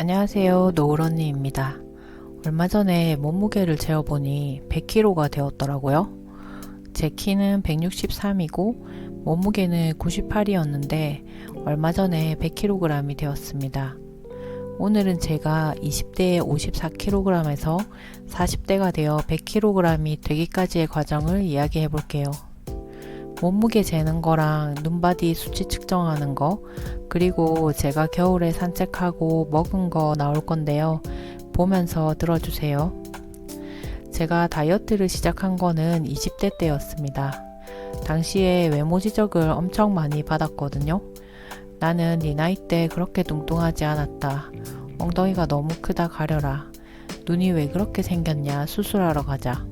안녕하세요. 노을 언니입니다. 얼마 전에 몸무게를 재어보니 100kg가 되었더라고요. 제 키는 163이고 몸무게는 98이었는데 얼마 전에 100kg이 되었습니다. 오늘은 제가 20대에 54kg에서 40대가 되어 100kg이 되기까지의 과정을 이야기해 볼게요. 몸무게 재는 거랑 눈바디 수치 측정하는 거, 그리고 제가 겨울에 산책하고 먹은 거 나올 건데요. 보면서 들어주세요. 제가 다이어트를 시작한 거는 20대 때였습니다. 당시에 외모 지적을 엄청 많이 받았거든요. 나는 네 나이 때 그렇게 뚱뚱하지 않았다. 엉덩이가 너무 크다 가려라. 눈이 왜 그렇게 생겼냐 수술하러 가자.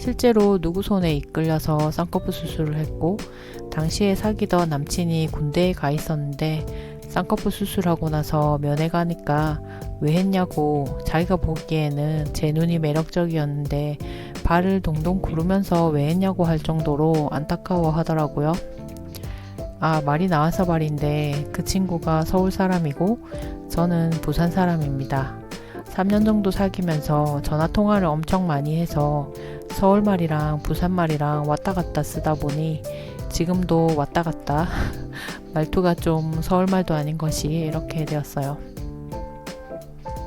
실제로 누구 손에 이끌려서 쌍꺼풀 수술을 했고 당시에 사귀던 남친이 군대에 가 있었는데 쌍꺼풀 수술하고 나서 면회 가니까 왜 했냐고 자기가 보기에는 제 눈이 매력적이었는데 발을 동동 구르면서 왜 했냐고 할 정도로 안타까워 하더라고요. 아, 말이 나와서 말인데 그 친구가 서울 사람이고 저는 부산 사람입니다. 3년 정도 사귀면서 전화 통화를 엄청 많이 해서 서울 말이랑 부산 말이랑 왔다 갔다 쓰다 보니 지금도 왔다 갔다 말투가 좀 서울 말도 아닌 것이 이렇게 되었어요.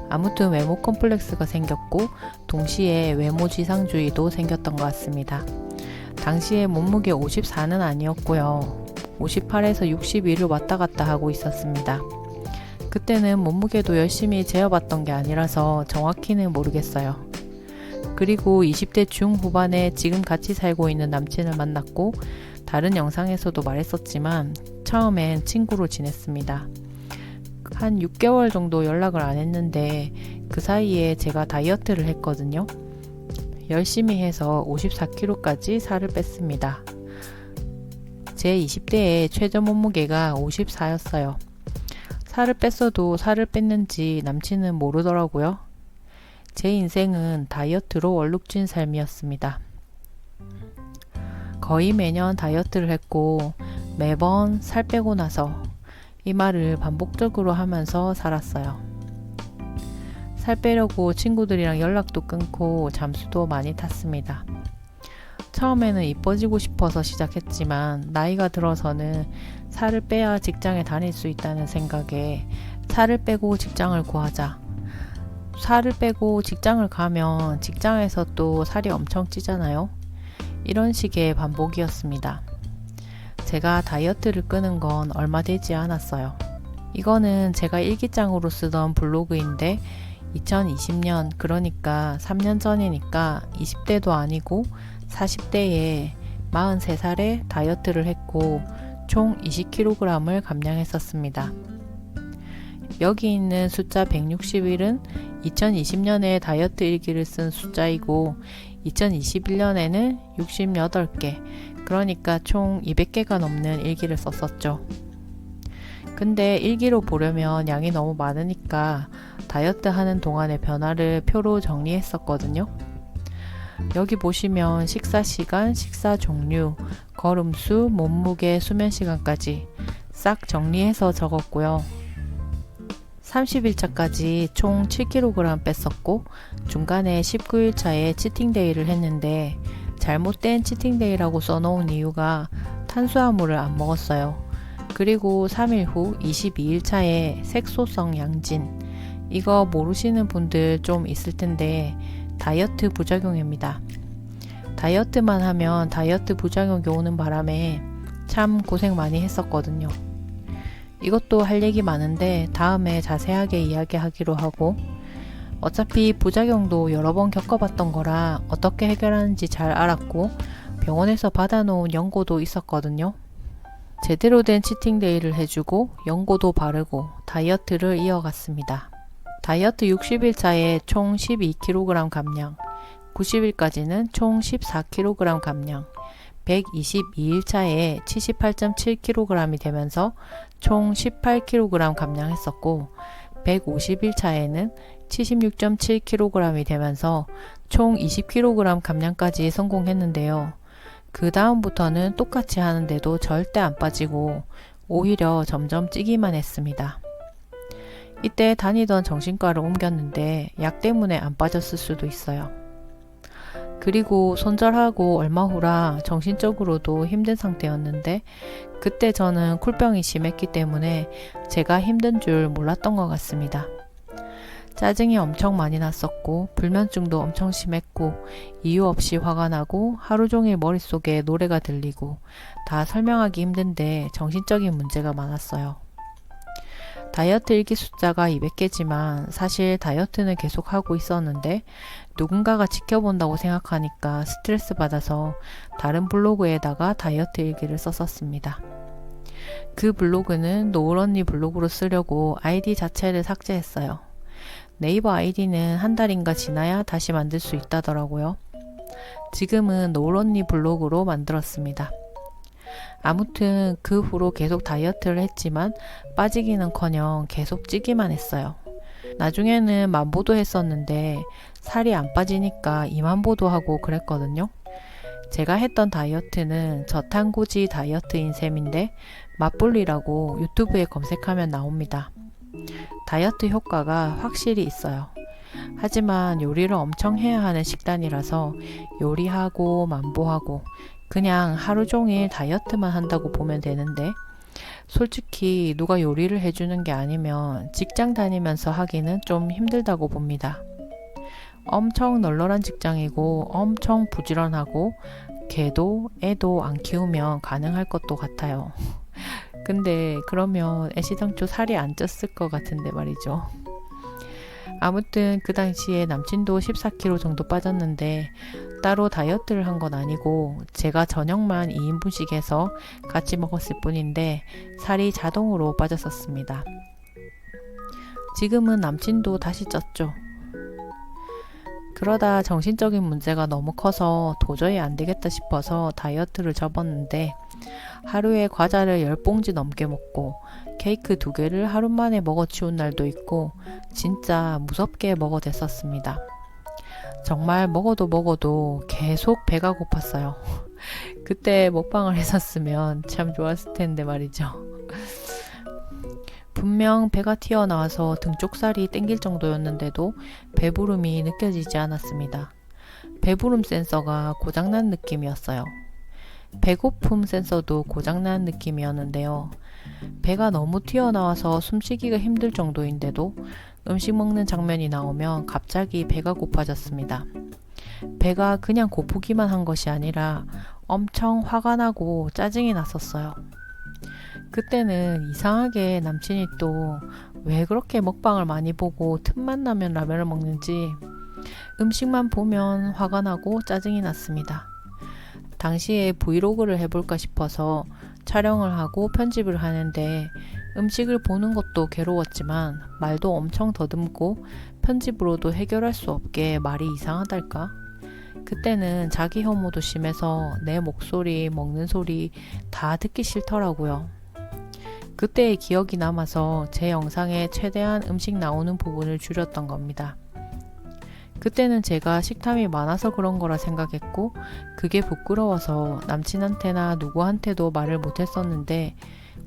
아무튼 외모 컴플렉스가 생겼고 동시에 외모 지상주의도 생겼던 것 같습니다. 당시에 몸무게 54는 아니었고요. 58에서 61을 왔다 갔다 하고 있었습니다. 그때는 몸무게도 열심히 재어봤던 게 아니라서 정확히는 모르겠어요. 그리고 20대 중후반에 지금 같이 살고 있는 남친을 만났고 다른 영상에서도 말했었지만 처음엔 친구로 지냈습니다. 한 6개월 정도 연락을 안 했는데 그 사이에 제가 다이어트를 했거든요. 열심히 해서 54kg까지 살을 뺐습니다. 제 20대의 최저 몸무게가 54였어요. 살을 뺐어도 살을 뺐는지 남친은 모르더라고요. 제 인생은 다이어트로 얼룩진 삶이었습니다. 거의 매년 다이어트를 했고 매번 살 빼고 나서 이 말을 반복적으로 하면서 살았어요. 살 빼려고 친구들이랑 연락도 끊고 잠수도 많이 탔습니다. 처음에는 이뻐지고 싶어서 시작했지만 나이가 들어서는 살을 빼야 직장에 다닐 수 있다는 생각에 살을 빼고 직장을 구하자. 살을 빼고 직장을 가면 직장에서 또 살이 엄청 찌잖아요. 이런 식의 반복이었습니다. 제가 다이어트를 끄는 건 얼마 되지 않았어요. 이거는 제가 일기장으로 쓰던 블로그인데 2020년 그러니까 3년 전이니까 20대도 아니고 40대에 43살에 다이어트를 했고 총 20kg을 감량했었습니다. 여기 있는 숫자 160일은 2020년에 다이어트 일기를 쓴 숫자이고 2021년에는 68개, 그러니까 총 200개가 넘는 일기를 썼었죠. 근데 일기로 보려면 양이 너무 많으니까 다이어트 하는 동안의 변화를 표로 정리했었거든요. 여기 보시면 식사 시간, 식사 종류, 걸음수, 몸무게, 수면 시간까지 싹 정리해서 적었고요. 30일차까지 총 7kg 뺐었고 중간에 19일차에 치팅데이를 했는데 잘못된 치팅데이라고 써놓은 이유가 탄수화물을 안 먹었어요. 그리고 3일 후 22일차에 색소성 양진 이거 모르시는 분들 좀 있을 텐데 다이어트 부작용입니다. 다이어트만 하면 다이어트 부작용이 오는 바람에 참 고생 많이 했었거든요. 이것도 할 얘기 많은데 다음에 자세하게 이야기하기로 하고 어차피 부작용도 여러 번 겪어봤던 거라 어떻게 해결하는지 잘 알았고 병원에서 받아놓은 연고도 있었거든요. 제대로 된 치팅데이를 해주고 연고도 바르고 다이어트를 이어갔습니다. 다이어트 60일 차에 총 12kg 감량, 90일까지는 총 14kg 감량, 122일 차에 78.7kg이 되면서 총 18kg 감량했었고 150일차에는 76.7kg이 되면서 총 20kg 감량까지 성공했는데요. 그 다음부터는 똑같이 하는데도 절대 안 빠지고 오히려 점점 찌기만 했습니다. 이때 다니던 정신과를 옮겼는데 약 때문에 안 빠졌을 수도 있어요. 그리고 손절하고 얼마 후라 정신적으로도 힘든 상태였는데 그때 저는 쿨병이 심했기 때문에 제가 힘든 줄 몰랐던 것 같습니다. 짜증이 엄청 많이 났었고 불면증도 엄청 심했고 이유 없이 화가 나고 하루 종일 머릿속에 노래가 들리고 다 설명하기 힘든데 정신적인 문제가 많았어요. 다이어트 일기 숫자가 200개지만 사실 다이어트는 계속 하고 있었는데 누군가가 지켜본다고 생각하니까 스트레스 받아서 다른 블로그에다가 다이어트 일기를 썼었습니다. 그 블로그는 노을 언니 블로그로 쓰려고 아이디 자체를 삭제했어요. 네이버 아이디는 한 달인가 지나야 다시 만들 수 있다더라고요. 지금은 노을 언니 블로그로 만들었습니다. 아무튼 그 후로 계속 다이어트를 했지만 빠지기는커녕 계속 찌기만 했어요. 나중에는 만보도 했었는데 살이 안 빠지니까 2만보도 하고 그랬거든요. 제가 했던 다이어트는 저탄고지 다이어트인 셈인데 맛볼리라고 유튜브에 검색하면 나옵니다. 다이어트 효과가 확실히 있어요. 하지만 요리를 엄청 해야 하는 식단이라서 요리하고 만보하고 그냥 하루 종일 다이어트만 한다고 보면 되는데 솔직히 누가 요리를 해주는 게 아니면 직장 다니면서 하기는 좀 힘들다고 봅니다. 엄청 널널한 직장이고 엄청 부지런하고 개도 애도 안 키우면 가능할 것도 같아요. 근데 그러면 애시당초 살이 안 쪘을 것 같은데 말이죠. 아무튼 그 당시에 남친도 14kg 정도 빠졌는데 따로 다이어트를 한 건 아니고 제가 저녁만 2인분씩 해서 같이 먹었을 뿐인데 살이 자동으로 빠졌었습니다. 지금은 남친도 다시 쪘죠. 그러다 정신적인 문제가 너무 커서 도저히 안 되겠다 싶어서 다이어트를 접었는데 하루에 과자를 10봉지 넘게 먹고 케이크 두 개를 하루 만에 먹어치운 날도 있고 진짜 무섭게 먹어댔었습니다. 정말 먹어도 먹어도 계속 배가 고팠어요. 그때 먹방을 했었으면 참 좋았을 텐데 말이죠. 분명 배가 튀어나와서 등 쪽살이 땡길 정도였는데도 배부름이 느껴지지 않았습니다. 배부름 센서가 고장난 느낌이었어요. 배고픔 센서도 고장난 느낌이었는데요. 배가 너무 튀어나와서 숨쉬기가 힘들 정도인데도 음식 먹는 장면이 나오면 갑자기 배가 고파졌습니다. 배가 그냥 고프기만 한 것이 아니라 엄청 화가 나고 짜증이 났었어요. 그때는 이상하게 남친이 또 왜 그렇게 먹방을 많이 보고 틈만 나면 라면을 먹는지 음식만 보면 화가 나고 짜증이 났습니다. 당시에 브이로그를 해볼까 싶어서 촬영을 하고 편집을 하는데 음식을 보는 것도 괴로웠지만 말도 엄청 더듬고 편집으로도 해결할 수 없게 말이 이상하달까? 그때는 자기 혐오도 심해서 내 목소리, 먹는 소리 다 듣기 싫더라고요. 그때의 기억이 남아서 제 영상에 최대한 음식 나오는 부분을 줄였던 겁니다. 그때는 제가 식탐이 많아서 그런 거라 생각했고, 그게 부끄러워서 남친한테나 누구한테도 말을 못했었는데,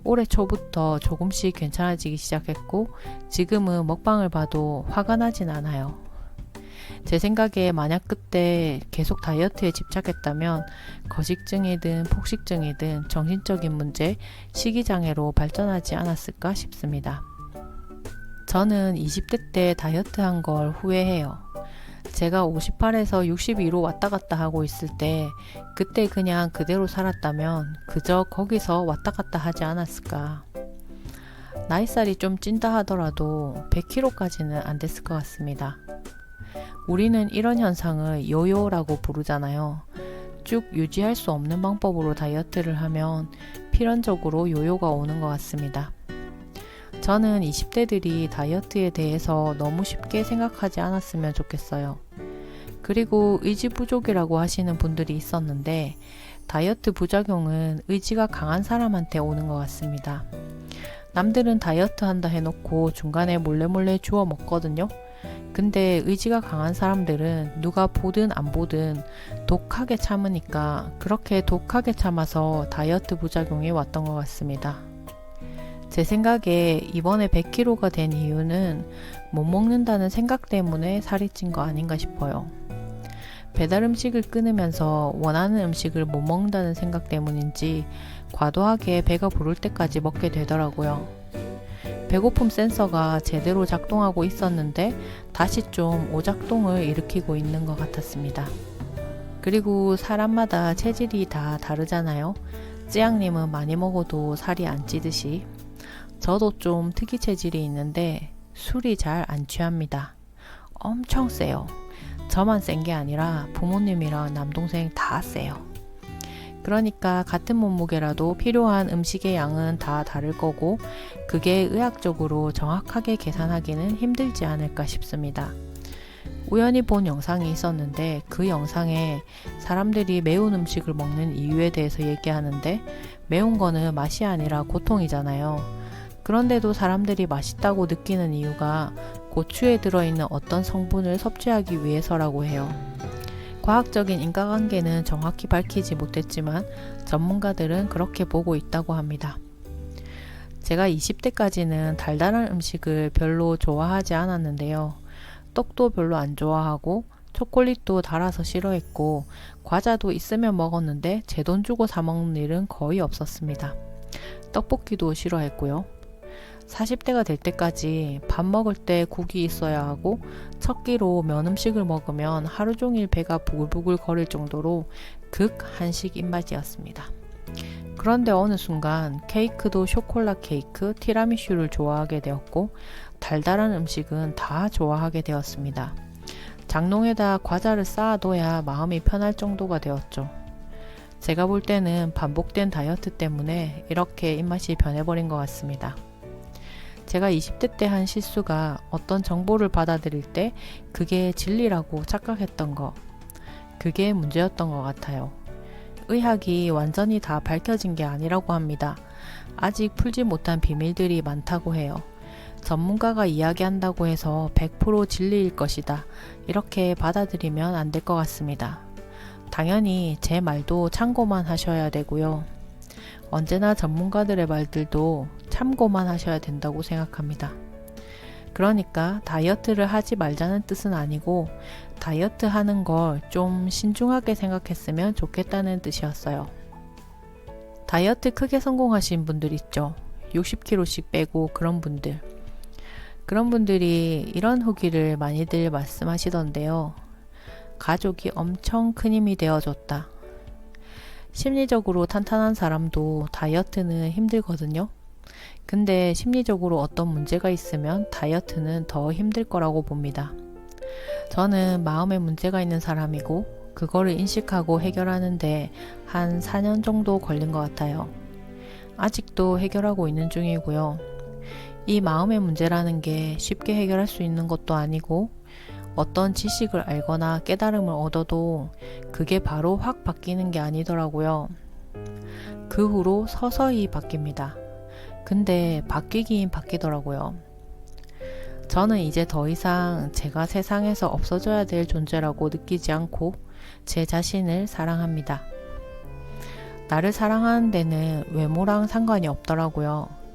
올해 초부터 조금씩 괜찮아지기 시작했고, 지금은 먹방을 봐도 화가 나진 않아요. 제 생각에 만약 그때 계속 다이어트에 집착했다면 거식증이든 폭식증이든 정신적인 문제, 식이장애로 발전하지 않았을까 싶습니다. 저는 20대 때 다이어트 한 걸 후회해요. 제가 58에서 62로 왔다 갔다 하고 있을 때 그때 그냥 그대로 살았다면 그저 거기서 왔다 갔다 하지 않았을까. 나이살이 좀 찐다 하더라도 100kg까지는 안 됐을 것 같습니다. 우리는 이런 현상을 요요라고 부르잖아요. 쭉 유지할 수 없는 방법으로 다이어트를 하면 필연적으로 요요가 오는 것 같습니다. 저는 20대들이 다이어트에 대해서 너무 쉽게 생각하지 않았으면 좋겠어요. 그리고 의지 부족이라고 하시는 분들이 있었는데 다이어트 부작용은 의지가 강한 사람한테 오는 것 같습니다. 남들은 다이어트 한다 해놓고 중간에 몰래 몰래 주워 먹거든요. 근데 의지가 강한 사람들은 누가 보든 안 보든 독하게 참으니까 그렇게 독하게 참아서 다이어트 부작용이 왔던 것 같습니다. 제 생각에 이번에 100kg가 된 이유는 못 먹는다는 생각 때문에 살이 찐 거 아닌가 싶어요. 배달 음식을 끊으면서 원하는 음식을 못 먹는다는 생각 때문인지 과도하게 배가 부를 때까지 먹게 되더라고요. 배고픔 센서가 제대로 작동하고 있었는데 다시 좀 오작동을 일으키고 있는 것 같았습니다. 그리고 사람마다 체질이 다 다르잖아요. 찌양님은 많이 먹어도 살이 안 찌듯이 저도 좀 특이 체질이 있는데 술이 잘 안 취합니다. 엄청 세요. 저만 센 게 아니라 부모님이랑 남동생 다 세요. 그러니까 같은 몸무게라도 필요한 음식의 양은 다 다를 거고 그게 의학적으로 정확하게 계산하기는 힘들지 않을까 싶습니다. 우연히 본 영상이 있었는데 그 영상에 사람들이 매운 음식을 먹는 이유에 대해서 얘기하는데 매운 거는 맛이 아니라 고통이잖아요. 그런데도 사람들이 맛있다고 느끼는 이유가 고추에 들어있는 어떤 성분을 섭취하기 위해서라고 해요. 과학적인 인과관계는 정확히 밝히지 못했지만 전문가들은 그렇게 보고 있다고 합니다. 제가 20대까지는 달달한 음식을 별로 좋아하지 않았는데요. 떡도 별로 안 좋아하고 초콜릿도 달아서 싫어했고 과자도 있으면 먹었는데 제 돈 주고 사 먹는 일은 거의 없었습니다. 떡볶이도 싫어했고요. 40대가 될 때까지 밥 먹을 때 국이 있어야 하고 첫 끼로 면 음식을 먹으면 하루 종일 배가 부글부글 거릴 정도로 극 한식 입맛이었습니다. 그런데 어느 순간 케이크도 쇼콜라 케이크, 티라미슈를 좋아하게 되었고 달달한 음식은 다 좋아하게 되었습니다. 장롱에다 과자를 쌓아둬야 마음이 편할 정도가 되었죠. 제가 볼 때는 반복된 다이어트 때문에 이렇게 입맛이 변해버린 것 같습니다. 제가 20대 때 한 실수가 어떤 정보를 받아들일 때 그게 진리라고 착각했던 거. 그게 문제였던 것 같아요. 의학이 완전히 다 밝혀진 게 아니라고 합니다. 아직 풀지 못한 비밀들이 많다고 해요. 전문가가 이야기한다고 해서 100% 진리일 것이다. 이렇게 받아들이면 안 될 것 같습니다. 당연히 제 말도 참고만 하셔야 되고요. 언제나 전문가들의 말들도 참고만 하셔야 된다고 생각합니다. 그러니까 다이어트를 하지 말자는 뜻은 아니고 다이어트 하는 걸 좀 신중하게 생각했으면 좋겠다는 뜻이었어요. 다이어트 크게 성공하신 분들 있죠. 60kg씩 빼고 그런 분들. 그런 분들이 이런 후기를 많이들 말씀하시던데요. 가족이 엄청 큰 힘이 되어줬다. 심리적으로 탄탄한 사람도 다이어트는 힘들거든요. 근데 심리적으로 어떤 문제가 있으면 다이어트는 더 힘들 거라고 봅니다. 저는 마음에 문제가 있는 사람이고 그거를 인식하고 해결하는데 한 4년 정도 걸린 것 같아요. 아직도 해결하고 있는 중이고요. 이 마음의 문제라는 게 쉽게 해결할 수 있는 것도 아니고 어떤 지식을 알거나 깨달음을 얻어도 그게 바로 확 바뀌는 게 아니더라고요. 그 후로 서서히 바뀝니다. 근데 바뀌긴 바뀌더라고요. 저는 이제 더 이상 제가 세상에서 없어져야 될 존재라고 느끼지 않고 제 자신을 사랑합니다. 나를 사랑하는 데는 외모랑 상관이 없더라고요.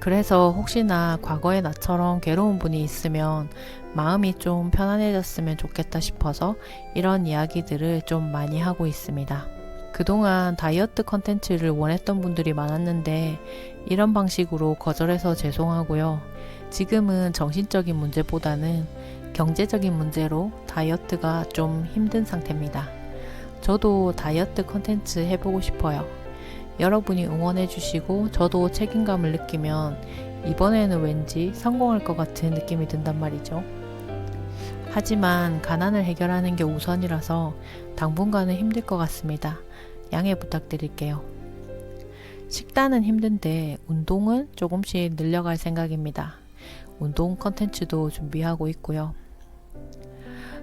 그래서 혹시나 과거의 나처럼 괴로운 분이 있으면 마음이 좀 편안해졌으면 좋겠다 싶어서 이런 이야기들을 좀 많이 하고 있습니다. 그동안 다이어트 컨텐츠를 원했던 분들이 많았는데 이런 방식으로 거절해서 죄송하고요. 지금은 정신적인 문제보다는 경제적인 문제로 다이어트가 좀 힘든 상태입니다. 저도 다이어트 컨텐츠 해보고 싶어요. 여러분이 응원해 주시고 저도 책임감을 느끼면 이번에는 왠지 성공할 것 같은 느낌이 든단 말이죠. 하지만 가난을 해결하는 게 우선이라서 당분간은 힘들 것 같습니다. 양해 부탁드릴게요. 식단은 힘든데 운동은 조금씩 늘려갈 생각입니다. 운동 컨텐츠도 준비하고 있고요.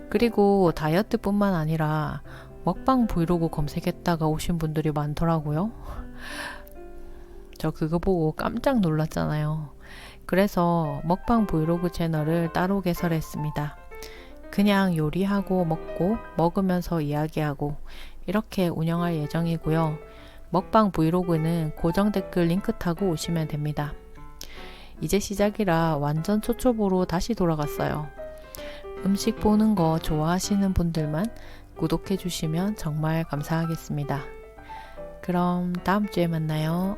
그리고 다이어트뿐만 아니라 먹방 브이로그 검색했다가 오신 분들이 많더라고요. 저 그거 보고 깜짝 놀랐잖아요. 그래서 먹방 브이로그 채널을 따로 개설했습니다. 그냥 요리하고 먹고 먹으면서 이야기하고 이렇게 운영할 예정이고요. 먹방 브이로그는 고정 댓글 링크 타고 오시면 됩니다. 이제 시작이라 완전 초초보로 다시 돌아갔어요. 음식 보는 거 좋아하시는 분들만 구독해 주시면 정말 감사하겠습니다. 그럼 다음 주에 만나요.